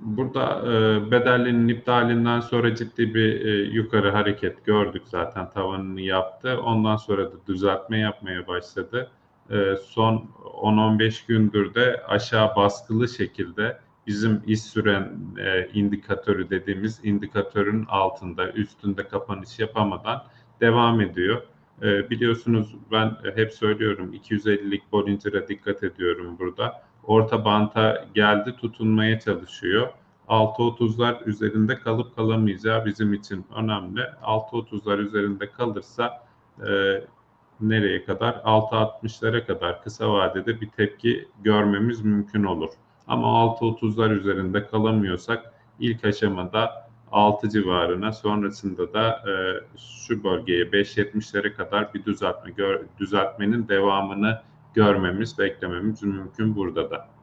Burada e, bedellinin iptalinden sonra ciddi bir e, yukarı hareket gördük zaten tavanını yaptı. Ondan sonra da düzeltme yapmaya başladı. E, son 10-15 gündür de aşağı baskılı şekilde bizim iş süren e, indikatörü dediğimiz indikatörün altında üstünde kapanış yapamadan devam ediyor. E, biliyorsunuz ben hep söylüyorum 250'lik Bollinger'a dikkat ediyorum burada. Orta banta geldi tutunmaya çalışıyor. 6.30'lar üzerinde kalıp kalamayacağı bizim için önemli. 6.30'lar üzerinde kalırsa e, nereye kadar? 6.60'lara kadar kısa vadede bir tepki görmemiz mümkün olur. Ama 6.30'lar üzerinde kalamıyorsak ilk aşamada 6 civarına sonrasında da e, şu bölgeye 5.70'lere kadar bir düzeltme gör, düzeltmenin devamını görmemiz, beklememiz mümkün burada da.